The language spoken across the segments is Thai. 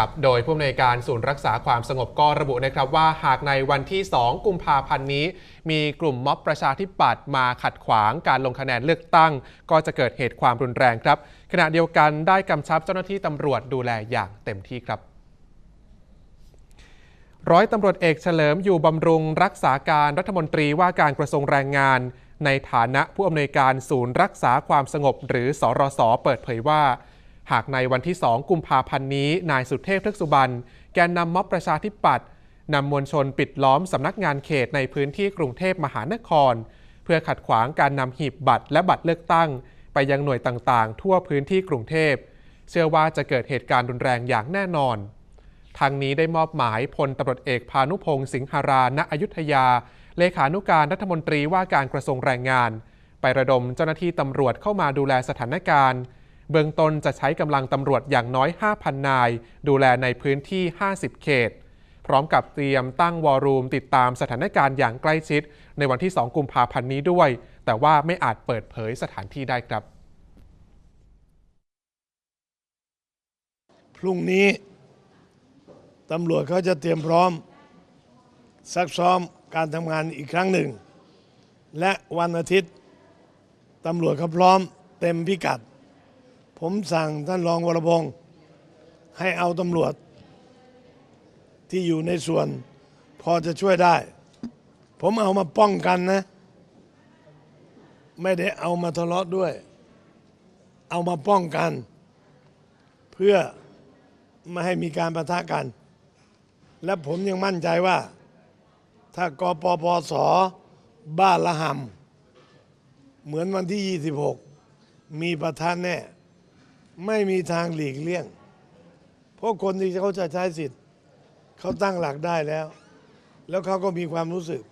ครับโดยผู้อำนวยการศูนย์รักษาความสงบก็ระบุนะครับว่าหากในวันที่ 2 กุมภาพันธ์นี้ มีกลุ่มม็อบประชาธิปัตย์มาขัดขวางการลงคะแนนเลือกตั้ง ก็จะเกิดเหตุความรุนแรงครับ ขณะเดียวกันได้กำชับเจ้าหน้าที่ตำรวจดูแลอย่างเต็มที่ครับร้อยตำรวจเอกเฉลิมอยู่บำรุงรักษาการรัฐมนตรีว่าการกระทรวงแรงงาน ในฐานะผู้อำนวยการศูนย์รักษาความสงบ หรือสรสเปิดเผยว่า หากในวันที่ 2 กุมภาพันธ์นี้ นายสุเทพเทือกสุบรรณแกนนำม็อบประชาธิปัตย์นำมวลชนปิดล้อมสำนักงานเขตในพื้นที่กรุงเทพมหานคร เพื่อขัดขวางการนำหีบบัตรและบัตรเลือกตั้ง ไปยังหน่วยต่างๆ ทั่วพื้นที่กรุงเทพ เชื่อว่าจะเกิดเหตุการณ์รุนแรงอย่างแน่นอนทางนี้ได้มอบหมายพลตำรวจเอกพานุพงศ์สิงหาราณอยุธยา เลขานุการรัฐมนตรีว่าการกระทรวงแรงงาน ไประดมเจ้าหน้าที่ตำรวจเข้ามาดูแลสถานการณ์ เบื้องต้นจะใช้กำลังตำรวจอย่างน้อย 5,000 นาย ดูแลในพื้นที่ 50 เขต พร้อมกับเตรียมตั้งวอรูมติดตามสถานการณ์อย่างใกล้ชิด ในวันที่ 2 กุมภาพันธ์นี้ด้วย แต่ว่าไม่อาจเปิดเผยสถานที่ได้ครับ พรุ่งนี้ตำรวจเขาจะเตรียมพร้อม ซักซ้อมการทำงานอีกครั้งหนึ่ง และวันอาทิตย์ตำรวจเขาพร้อมเต็มพิกัด ผมสั่งท่านรองวรพงศ์ให้เอาตำรวจ ที่อยู่ในส่วน พอจะช่วยได้ ผมเอามาป้องกันนะ ไม่ได้เอามาทะเลาะด้วย เอามาป้องกัน เพื่อไม่ให้มีการประทะกัน และผมยังมั่นใจว่า ถ้ากปปสบ้านละหำเหมือนวันที่ 26 มีประทะแน่ ไม่มีทางหลีกเลี่ยง เพราะคนที่เขาจะใช้สิทธิ์ เขาตั้งหลักได้แล้ว แล้วเขาก็มีความรู้สึก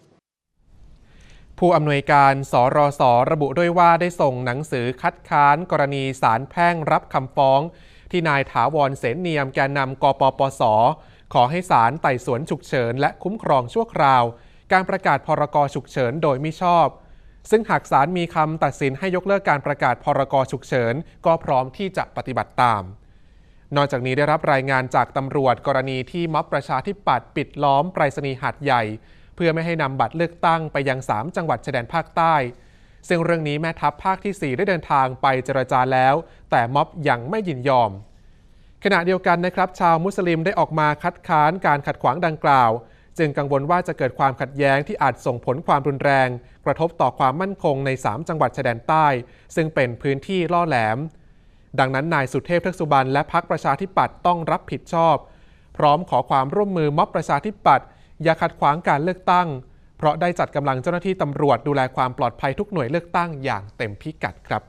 ผู้อำนวยการสรสระบุด้วยว่าได้ส่งหนังสือคัดค้านกรณีสารแพ่งรับคำฟ้อง ที่นายถาวรเสนเนียมแกนนำกปปส ขอให้ศาลไต่สวนฉุกเฉิน และคุ้มครองชั่วคราว การประกาศพรกฉุกเฉินโดยมิชอบ ซึ่งหากศาลมีคำตัดสินให้ยกเลิกการประกาศพรกฉุกเฉิน ก็พร้อมที่จะปฏิบัติตาม นอกจากนี้ได้รับรายงานจากตำรวจกรณีที่ม็อบประชาธิปัตย์ปิดล้อมไปรษณีย์หาดใหญ่ เพื่อไม่ให้นำบัตรเลือกตั้งไปยัง 3 จังหวัดชายแดนภาคใต้ ซึ่งเรื่องนี้แม่ทัพภาคที่ 4 ได้เดินทางไปเจรจาแล้ว แต่ม็อบยังไม่ยินยอม ขณะเดียวกันนะครับ ชาวมุสลิมได้ออกมาคัดค้านการขัดขวางดังกล่าว จึงกังวลว่าจะเกิดความขัดแย้งที่อาจส่งผลความรุนแรง กระทบต่อความมั่นคงใน 3 จังหวัดชายแดนใต้ ซึ่งเป็นพื้นที่ล่อแหลม ดังนั้นนายสุเทพเทือกสุบรรณและพักประชาธิปัตย์ต้องรับผิดชอบ พร้อมขอความร่วมมือม็อบประชาธิปัตย์อย่าขัดขวางการเลือกตั้ง เพราะได้จัดกำลังเจ้าหน้าที่ตำรวจดูแลความปลอดภัยทุกหน่วยเลือกตั้งอย่างเต็มพิกัดครับ